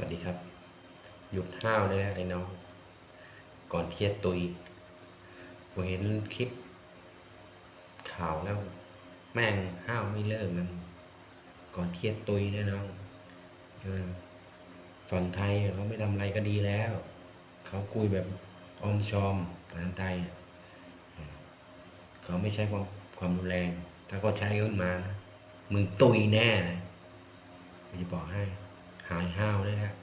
วัสดีครับ หยุดห้าวเลยนะไอ้น้อง ก่อนเทียดตุยผมเห็นคลิป ข่าวแล้ว แม่งห้าวไม่เลิกมัน ก่อนเทียดตุยนะน้องฝั่งไทยเขาไม่ทำอะไรก็ดีแล้ว เขาคุยแบบออมชอมภาษาไทย เขาไม่ใช้ความความรุนแรง ถ้าเขาใช้ขึ้นมานะมึงตุยแน่นะจะบอกให้ หายห้าวได้แล้ว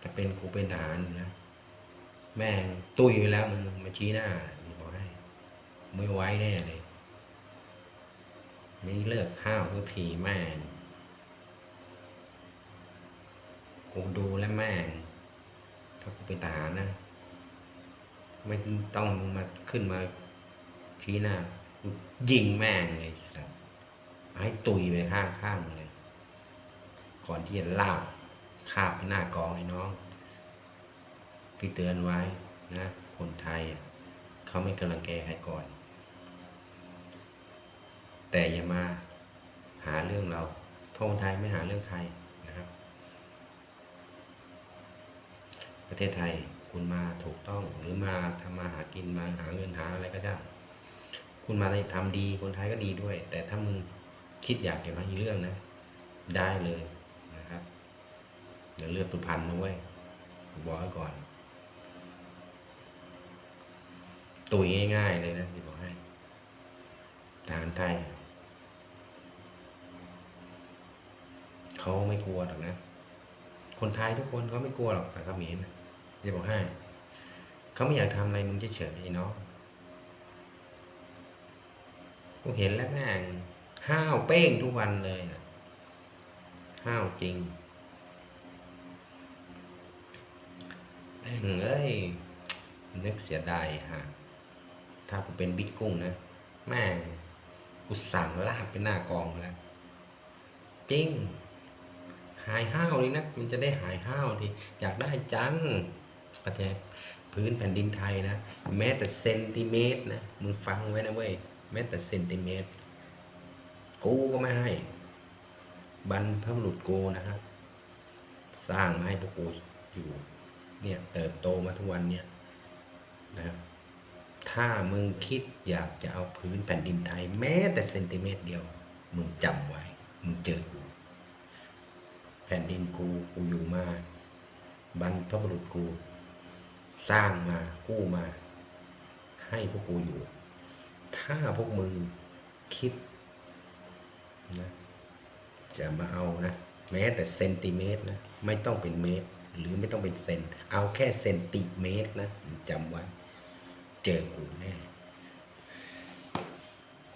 ถ้าเป็นกูเป็นทหารนะ แม่งตุยไปแล้วมึงมาชี้หน้าผมบอกให้ไม่ไว้แน่เลยไม่เลิกห้าวทุกทีแม่งกูดูแล้วแม่งถ้ากูเป็นทหารนะ ไม่ต้องมาขึ้นมาชี้หน้ายิงแม่งเลยสัตว์ให้ตุยไปข้างข้างเลย ก่อนที่จะลาบคาบไปหน้ากองไอ้น้อง พี่เตือนไว้นะ คนไทยเขาไม่กำลังแกใครก่อน แต่อย่ามาหาเรื่องเราเพราะคนไทยไม่หาเรื่องใครนะครับ ประเทศไทยคุณมาถูกต้องหรือมาทำมาหากินมาหาเงินหาอะไรก็ได้คุณมาทำดีคนไทยก็ดีด้วย แต่ถ้ามึงคิดอยากจะมาอีกเรื่องนะ ได้เลย เดี๋ยวเลือดตุพันนะเว้ยบอกไว้ก่อน ตุยง่ายๆเลยนะที่บอกให้ทหารไทยเขาไม่กลัวหรอกนะ คนไทยทุกคนเขาไม่กลัวหรอกแต่เขมรนะจะบอกให้เขาไม่อยากทำอะไรมึงเฉยๆไอ้น้องกูเห็นแล้วแม่งห้าวเป้งทุกวันเลยห้าวจริง เอ้ยนึกเสียดายฮะถ้ากูเป็นบิ๊กกุ้งนะแม่กูสั่งลาบไปหน้ากองแล้วจริง หายห้าวเลยนะมันจะได้หายห้าวทีอยากได้จังประเทศพื้นแผ่นดินไทยนะ แม้แต่เซนติเมตรนะมึงฟังไว้นะเว้ยแม้แต่เซนติเมตร กูก็ไม่ให้ บรรพบุรุษกูนะครับ สร้างมาให้พวกกูอยู่ เนี่ยเติบโตมาทุกวันเนี่ยนะครับถ้ามึงคิดอยากจะเอาพื้นแผ่นดินไทย แม้แต่เซนติเมตรเดียว มึงจำไว้ มึงเจอกูแผ่นดินกูกูอยู่มา บรรพบุรุษกู สร้างมากู้มา ให้พวกกูอยู่ ถ้าพวกมึงคิดนะจะมาเอานะ แม้แต่เซนติเมตรนะ ไม่ต้องเป็นเมตร หรือไม่ต้องเป็นเซน เอาแค่เซนติเมตรนะจำไว้ เจอกูแน่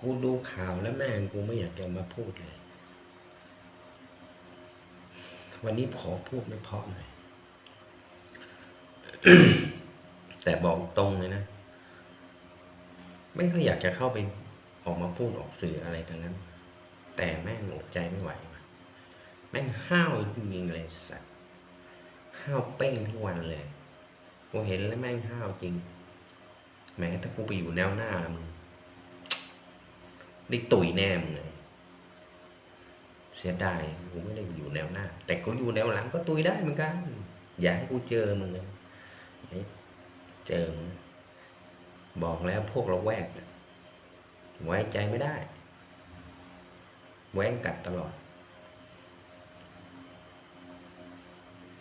กูดูข่าวแล้วแม่งกูไม่อยากจะมาพูดเลย วันนี้ขอพูดไม่เพาะหน่อยแต่บอกตรงเลยนะ ไม่ค่อยอยากจะเข้าไปออกมาพูดออกสื่ออะไรทั้งนั้น แต่แม่งอดใจไม่ไหวแม่งห้าวจริงๆเลยสัตว ห้าวเป้งทุกวันเลยกูเห็นแล้วแม่งห้าวจริงแม้ถ้ากูไปอยู่แนวหน้าแล้วมึงได้ตุยแน่มึงเลยเสียดายกูไม่ได้อยู่แนวหน้า แต่กูอยู่แนวหลังก็ตุยได้เหมือนกัน อย่าให้กูเจอมึงเลยเจอมึงบอกแล้วพวกเราแวกไว้ใจไม่ได้ แว้งกัดตลอด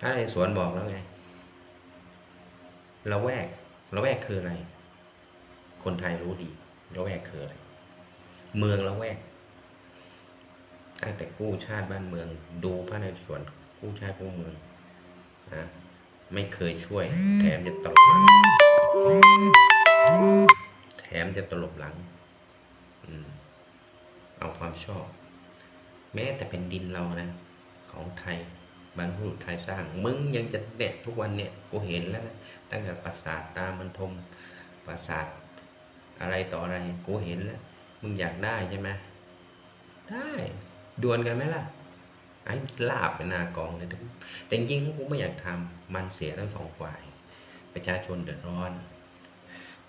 ถ้าในสวนบอกแล้วไงเราแวกเราแวกคืออะไร คนไทยรู้ดีเราแวกคืออะไร เมืองเราแวกตั้งแต่กู้ชาติบ้านเมือง ดูพระในสวนกู้ชาติกู้เมืองนะไม่เคยช่วย แถมจะตลบหลัง แถมจะตลบหลังอเอาความชอบ แม้แต่เป็นดินเรานะ ของไทย บรรพบุรุษไทยสร้าง มึงยังจะเด็ดทุกวันเนี่ยกูเห็นแล้วนะตั้งแต่ปราสาทตามันทมปราสาทอะไรต่ออะไรกูเห็นแล้ว มึงอยากได้ใช่ไหมได้ดวลกันไหมล่ะไอ้ลาบเป็นนากองเลยแต่จริงๆกูไม่อยากทำมันเสียทั้งสองฝ่าย ประชาชนเดือดร้อน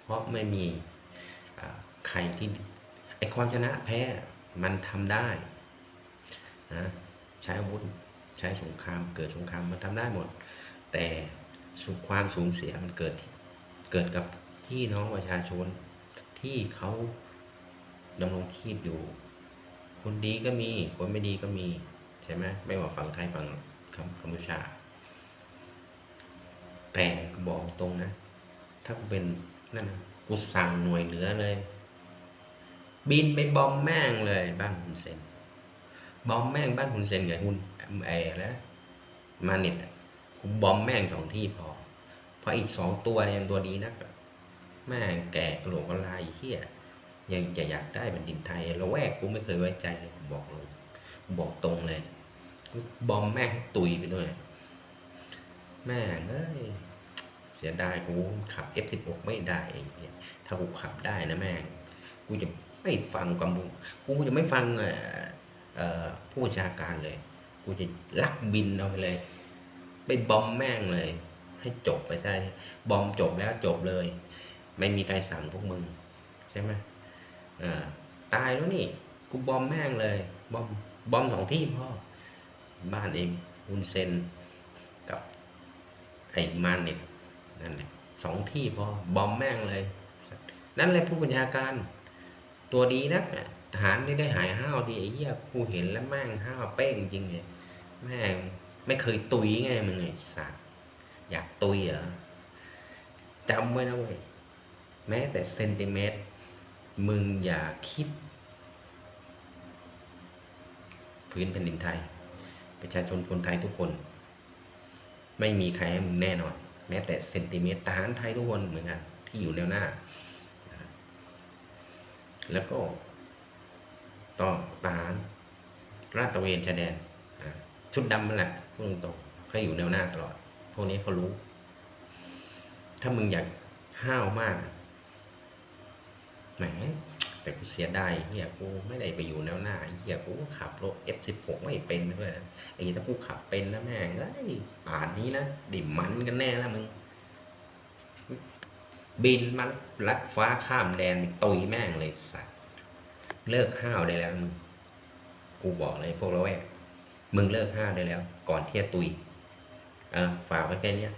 เพราะไม่มีใครที่ไอความชนะแพ้มันทำได้นะใช้อาวุธ ใช้สงครามเกิดสงครามมันทำได้หมด แต่ความสูญเสียมันเกิดเกิดกับพี่น้องประชาชนที่เขาดำรงชีพอยู่ คนดีก็มี คนไม่ดีก็มี ใช่ไหมไม่ว่าฝั่งไทยฝั่งกัมกัมพูชา แต่บอกตรงนะ ถ้ากูเป็นนั่นนะกูสั่งหน่วยเหนือเลย บินไปบอมแม่งเลยบ้านคุณเซน บอมแม่งบ้านคุณเซนกับคุณไอ้แล้วมาเน็ตอะกูบอมแม่งสองที่พอ เพราะอีกสองตัวเนี่ยยังตัวดีนักอะแม่งแก่กระโหลกกระลายเฮียยังจะอยากได้แผ่นดินไทยละแวกกูไม่เคยไว้ใจเลยกูบอกเลยกูบอกตรงเลยกูบอมแม่งตุยไปด้วย แม่งเอ้ยเสียดายกูขับ F16 ไม่ได้ไอ้เหี้ยถ้ากูขับได้นะแม่งกูจะไม่ฟังความกูกูจะไม่ฟังอ่อเอ่อ ผู้บัญชาการเลย กูจะลักบินเอาไปเลย ไปบอมแม่งเลย ให้จบไปใช่บอมจบแล้วจบเลย ไม่มีใครสั่งพวกมึง ใช่ไหมเอ่าตายแล้วนี่ กูบอมแม่งเลย บอมบอมสองที่พ่อ บ้านเองอุนเซนกับไอ้มันเนี่ยนั่นแหละสองที่พอบอมแม่งเลย นั่นแหละผู้บัญชาการ ตัวดีนักอะ ทหารนี่ได้หายห้าวดีไอ้เหี้ยกูเห็นแล้วแม่งห้าวเป้งจริงเลยแม่งไม่เคยตุยไงมึงไอ้สัตว์อยากตุยเหรอจำไว้นะเว้ยแม้แต่เซนติเมตร มึงอย่าคิด พื้นแผ่นดินไทย ประชาชนคนไทยทุกคน ไม่มีใครให้มึงแน่นอน แม้แต่เซนติเมตรทหารไทยทุกคนเหมือนกันที่อยู่แนวหน้า แล้วก็ ต่อทหารราดตระเวนชายแดนชุดดำนั่นแหละพูดตรงๆเขาอยู่แนวหน้าตลอด พวกนี้เขารู้ ถ้ามึงอยากห้าวมากแหมแต่กูเสียดายเฮียกูไม่ได้ไปอยู่แนวหน้าเฮียกูก็ขับรถ F16 ไม่เป็นด้วยนะไอ้ถ้ากูขับเป็นนะแม่งเอ้ยป่านนี้นะดิมันกันแน่แล้วมึง บินมาลัดฟ้าข้ามแดนตุยแม่งเลยสัตว เลิกห้าวได้แล้วมึงกูบอกเลยพวกเราแวกมึงเลิกห้าวได้แล้ว ก่อนเที่ยตุยเออฝากไว้แค่นี้